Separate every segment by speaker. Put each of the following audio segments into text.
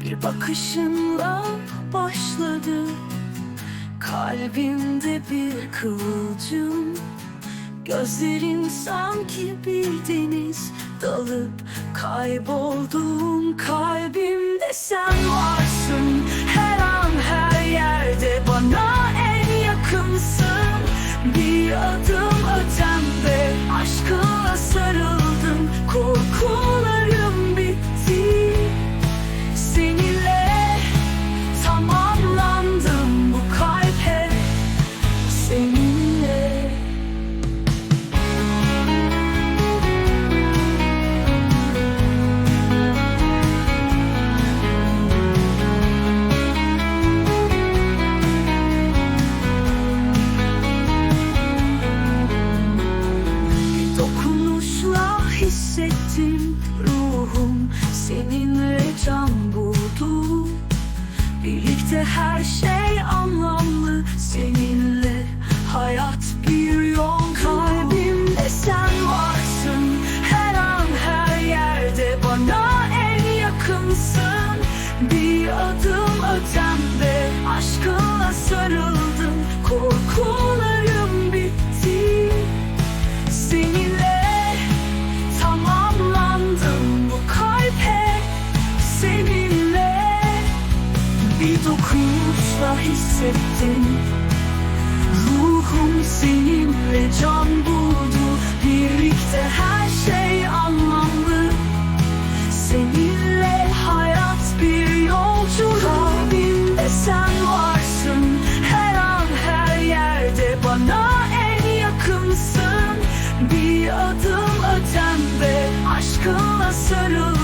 Speaker 1: Bir bakışınla başladı. Kalbimde bir kıvılcım. Gözlerin sanki bir deniz Dalıp kayboldum Kalbimde sen varsın Bir dokunuşla hissettim ruhum seninle can bir dokunuşla hissettim. Ruhum seninle can buldu. Birlikte her şey anlamlı. Seninle hayat bir yolculuk. Kalbimde sen varsın. Her an her yerde bana en yakınsın. Bir adım ötemde aşkınla sarıldım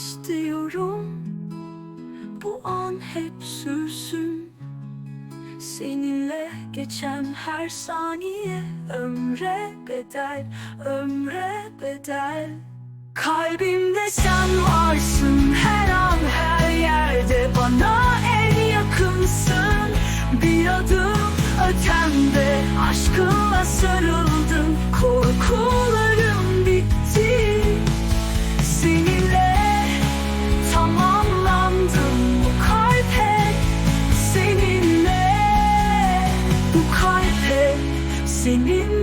Speaker 1: istiyorum. Bu an hep sürsün. Seninle geçen her saniye ömre bedel, ömre bedel. Kalbimde sen varsın her an her yerde Bana en yakınsın. Bir adım ötemde Aşkınla Bu kalp hep seninle